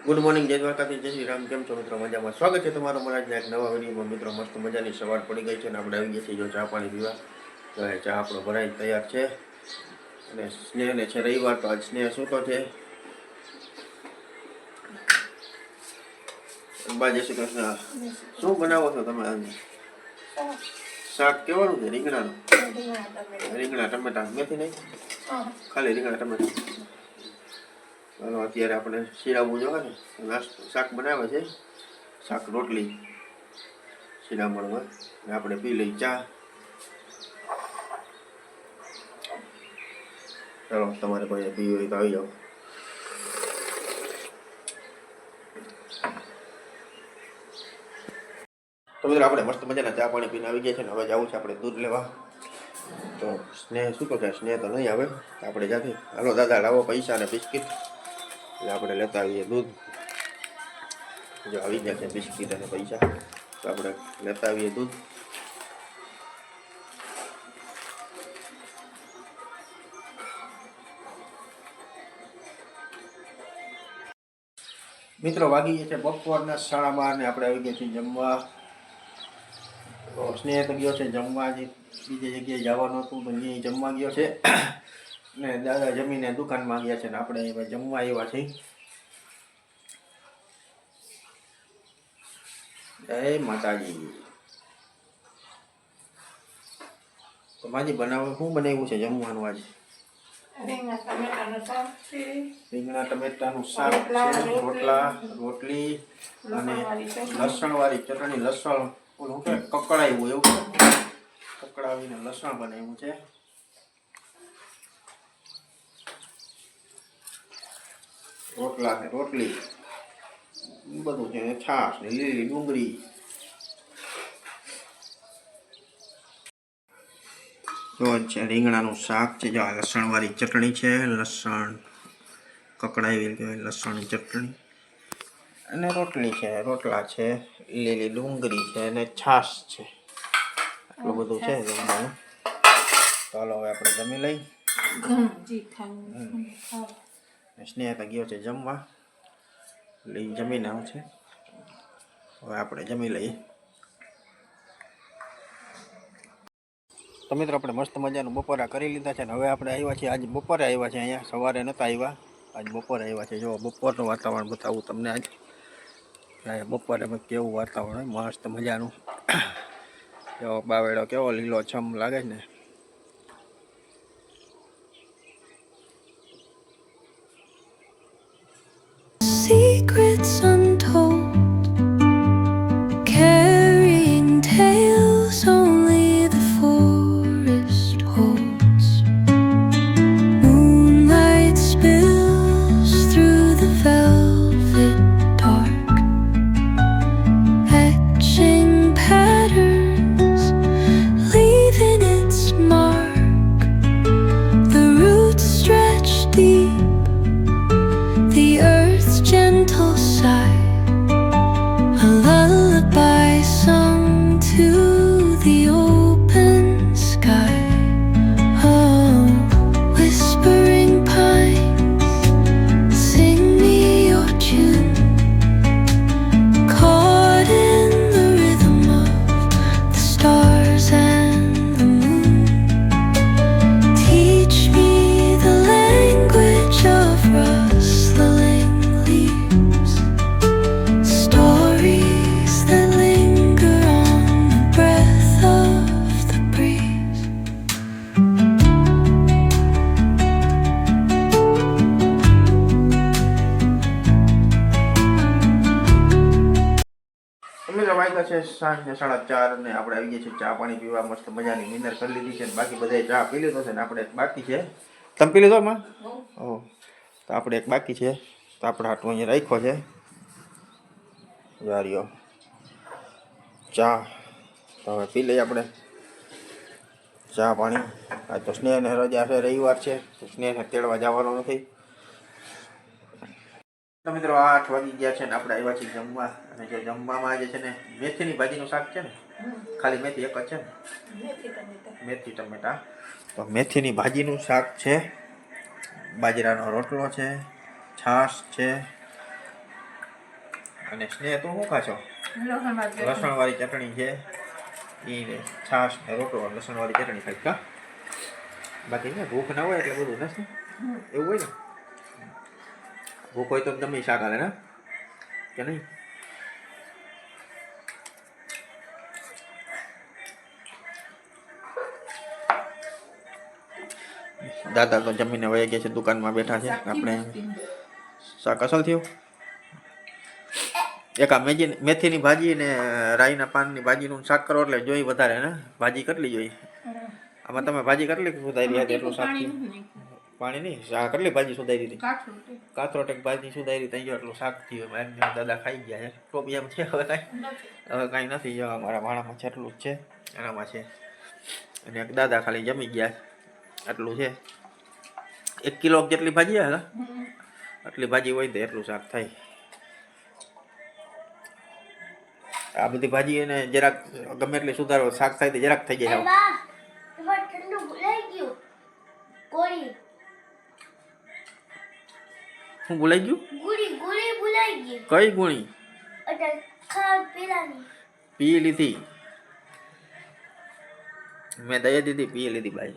Good morning જય દ્વારકાથી જય શ્રી રામ. કેમ છો મિત્રો? મજામાં? સ્વાગત છે તમારું મારા આજના એક નવા વિડીયોમાં. મિત્રો મસ્ત મજાની સવાર પડી ગઈ છે અને આપણે આવી ગયા છીએ જો ચા પાણી પીવા. તો એ ચા આપણો ભરાઈ તૈયાર છે. અને સ્નેહને છે રવિવાર તો આજ સ્નેહ સૂતો છે? બા જય શ્રી કૃષ્ણ. શું બનાવો છો તમે આજે? શાક કેવાનું છે? રીંગણાનું? રીંગણા ટમેટા. મેથી નહીં? ખાલી રીંગણા ટમેટા. ચાલો અત્યારે આપણે શીરામું જોવે ને શાક બનાવે છે. શાક રોટલી શિરામણમાં. આપણે પી લઈ ચા. ચાલો, તમારે પણ પીવી હોય તો આવી જાઓ. તો મિત્રો, આપણે મસ્ત મજાના ચા પાણી પીને આવી ગયા છે ને હવે જવું છે આપણે દૂધ લેવા. તો સ્નેહ, શું છે? સ્નેહ તો નહીં આવે. આપણે જાતે હાલો, દાદા, લાવો પૈસા અને બિસ્કિટ. એટલે આપણે લેતા આવીએ દૂધ. જો આવી ગયા બિસ્કિટ અને પૈસા. તો આપણે લેતા આવીએ દૂધ. મિત્રો, વાગી ગયા છે બપોરના સાડા બાર ને આપણે આવી ગયા છીએ જમવા. સ્નેહ તો ગયો છે જમવા, જે બીજી જગ્યાએ જવાનું હતું પણ જમવા ગયો છે. ને દાદા જમીને દુકાનમાં ગયા છે ને આપણે હવે જમવા આવ્યા છે જય માતાજી. તો માજી બનાવે શું બનાવ્યું છે જમવાનું આજે? રીંગણા ટમેટાનું શાક છે. રોટલા, રોટલી. અને લસણવાળી ચટણી. લસણ ઓલું કકડાયું એવું. કકડાવીને લસણ બનાવ્યું છે. રોટલા ને રોટલી. બધું છે છાશ ને લીલી ડુંગળી. જો છે રીંગણાનું શાક છે જો લસણવાળી ચટણી છે લસણ કકડાવી કહેવાય લસણની ચટણી. અને રોટલી છે રોટલા છે લીલી ડુંગળી છે અને છાશ છે. આટલું બધું છે જમવાનું ચાલો હવે આપણે જમી લઈ ઘણું જી ખાવું ખાવ. ને સ્નેહ તો ગયો છે જમવા એટલે ઈ જમીને આવશે હવે આપણે જમી લઈએ તો મિત્રો, આપણે મસ્ત મજાનું બપોરા કરી લીધા છે ને હવે આપણે આવ્યા છીએ. આજે બપોરે આવ્યા છે અહીંયા. સવારે નહોતા આવ્યા. આજ બપોરે આવ્યા છે. જો, બપોરનું વાતાવરણ બતાવું તમને આજ. બપોરે કેવું વાતાવરણ મસ્ત મજાનું. કેવો બાવેડો કેવો લીલો, છમ લાગે છે ને? અમે વાગ્યા છે સાંજે સાડા ચાર ને આપણે આવી ગયા છીએ ચા પાણી પીવા મસ્ત મજાની મિનર કરી લીધી છે બાકી બધાએ ચા પી લીધો છે ને આપણે એક બાકી છે. તમે પી લીધો માં ઓહ તો આપણે એક બાકી છે. તો આપણે હાટું અહીંયા રાખ્યો છે. જારીઓ ચા. તો હવે પી લઈએ આપણે. ચા પાણી. આ તો સ્નેહને રજા છે રવિવાર છે. તો સ્નેહને તેડવા જવાનો નથી. તો મિત્રો આઠ વાગી ગયા છે ને આપણે આવ્યા છીએ જમવા. અને જે જમવામાં આજે છે ને મેથીની ભાજીનું શાક છે ને ખાલી મેથી એક જ છે ને? મેથી ટમેટા. તો મેથીની ભાજીનું શાક છે બાજરાનો રોટલો છે છાશ છે અને સ્નેહ તું શું ખાશો? લસણ વાળી ચટણી. લસણવાળી ચટણી છે. એ છાશ ને રોટલો લસણવાળી ચટણી ખાઈ કા? બાકી ને ભૂખ ના હોય એટલે બધું નથી. એવું હોય ને? ભૂખ હોય તો તમે શાક હાલે ને કે નહીં દાદા તો જમીને વહી ગયા છે દુકાનમાં બેઠા છે આપણે શાક અસલ થયું એક આ મેજી મેથીની ભાજી ને રાઈના પાનની ભાજીનું શાક કરો એટલે જોઈ વધારે ને? ભાજી કેટલી જોઈ આમાં તમે ભાજી કેટલી સુધારી હતી એટલું શાક થયું. પાણી નહીં શાક કેટલી ભાજી સુધારી હતી. છે. ભાજી સુધારી ત્યાં ગયો એટલું શાક થયું એમ. દાદા ખાઈ ગયા છે. ટોપી એમ છે હવે કાંઈ. હવે કાંઈ નથી. જો મારા ભાણામાં છે એટલું જ છે. એનામાં છે. અને એક દાદા ખાલી જમી ગયા આટલું છે. એક કિલો જેટલી ભાજી હે આટલી ભાજી હોય તો એટલું શાક થાય. આ બધી ભાજી એને જરાક ગમે એટલી સુધારો શાક થાય તો જરાક થઈ જાય. ઠંડુ ભૂલાઈ ગયું. ગોળી શું ભૂલાઈ ગયું? ગુડી ગુડી ભૂલાઈ ગઈ. કઈ ગુણી? પી લીધી. મેં દયા દીધી પી લીધી ભાઈ.